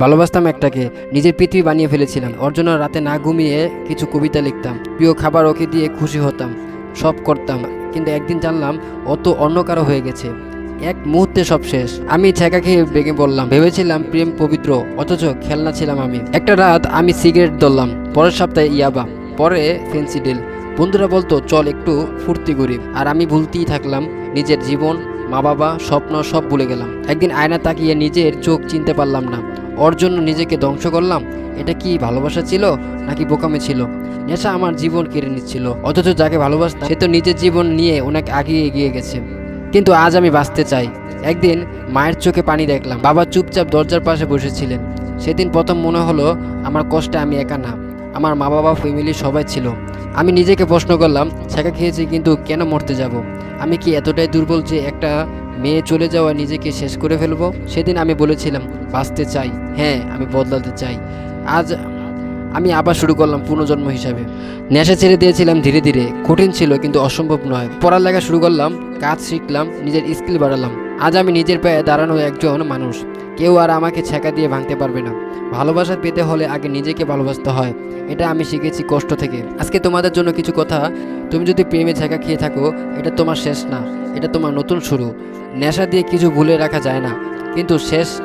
ভালোবাসতাম একটাকে, নিজের পৃথিবী বানিয়ে ফেলেছিলাম। ওর জন্য রাতে না ঘুমিয়ে কিছু কবিতা লিখতাম। প্রিয় খাবার ওকে দিয়ে খুশি হতাম, সব করতাম। কিন্তু একদিন জানলাম, ও তো অন্য কারও হয়ে গেছে। এক মুহূর্তে সব শেষ। আমি ছেঁকা খেয়ে বেগে বললাম, ভেবেছিলাম প্রেম পবিত্র, অথচ খেলনা ছিলাম আমি। একটা রাত আমি সিগারেট ধরলাম, পরের সপ্তাহে ইয়াবা, পরে ফেন্সিডিল বন্ধুরা বলতো, চল একটু ফুর্তি করি। আর আমি ভুলতেই থাকলাম, নিজের জীবন মা বাবা, স্বপ্ন সব ভুলে গেলাম। একদিন আয়না তাকিয়ে নিজের চোখ চিনতে পারলাম না। ওর জন্য নিজেকে ধ্বংস করলাম? এটা কি ভালোবাসা ছিল নাকি বোকামে ছিল? নেশা আমার জীবন কেড়ে নিচ্ছিল। অথচ যাকে ভালোবাসতাম, সে তো নিজের জীবন নিয়ে অনেক আগে এগিয়ে গেছে। কিন্তু আজ আমি বাঁচতে চাই। একদিন মায়ের চোখে পানি দেখলাম। বাবা চুপচাপ দরজার পাশে বসেছিলেন। সেদিন প্রথম মনে হলো, আমার কষ্টে আমি একা না। আমার মা বাবা ফ্যামিলি সবাই ছিল। আমি নিজেকে প্রশ্ন করলাম, ছেঁকা খেয়েছি, কিন্তু কেন মরতে যাব? আমি কি এতটাই দুর্বল যে একটা মেয়ে চলে যাওয়া নিজেকে শেষ করে ফেলব? সেদিন আমি বলেছিলাম, বাঁচতে চাই। হ্যাঁ আমি বদলাতে চাই। আজ আমি আবার শুরু করলাম পুনর্জন্ম হিসাবে। নেশা ছেড়ে দিয়েছিলাম ধীরে ধীরে। কঠিন ছিল, কিন্তু অসম্ভব নয়। পড়ালেখা শুরু করলাম, কাজ শিখলাম, নিজের স্কিল বাড়ালাম। আজ আমি নিজের পায়ে দাঁড়ানো একজন মানুষ। কেউ আর আমাকে ছেঁকা দিয়ে ভাঙতে পারবে না। ভালোবাসা পেতে হলে আগে নিজেকে ভালোবাসতে হয়। এটা আমি শিখেছি কষ্ট থেকে। আজকে তোমাদের জন্য কিছু কথা। তুমি যদি প্রেমে ছেঁকা খেয়ে থাকো, এটা তোমার শেষ না। এটা তোমার নতুন শুরু। নেশা দিয়ে কিছু ভুলে রাখা যায় না। কিন্তু শেষ,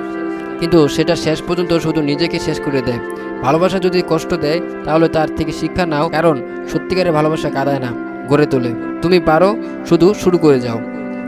কিন্তু সেটা শেষ পর্যন্ত শুধু নিজেকে শেষ করে দেয়। ভালোবাসা যদি কষ্ট দেয়, তাহলে তার থেকে শিক্ষা নাও। কারণ সত্যিকারের ভালোবাসা কাঁদায় না, গড়ে তোলে। তুমি পারো, শুধু শুরু করে যাও।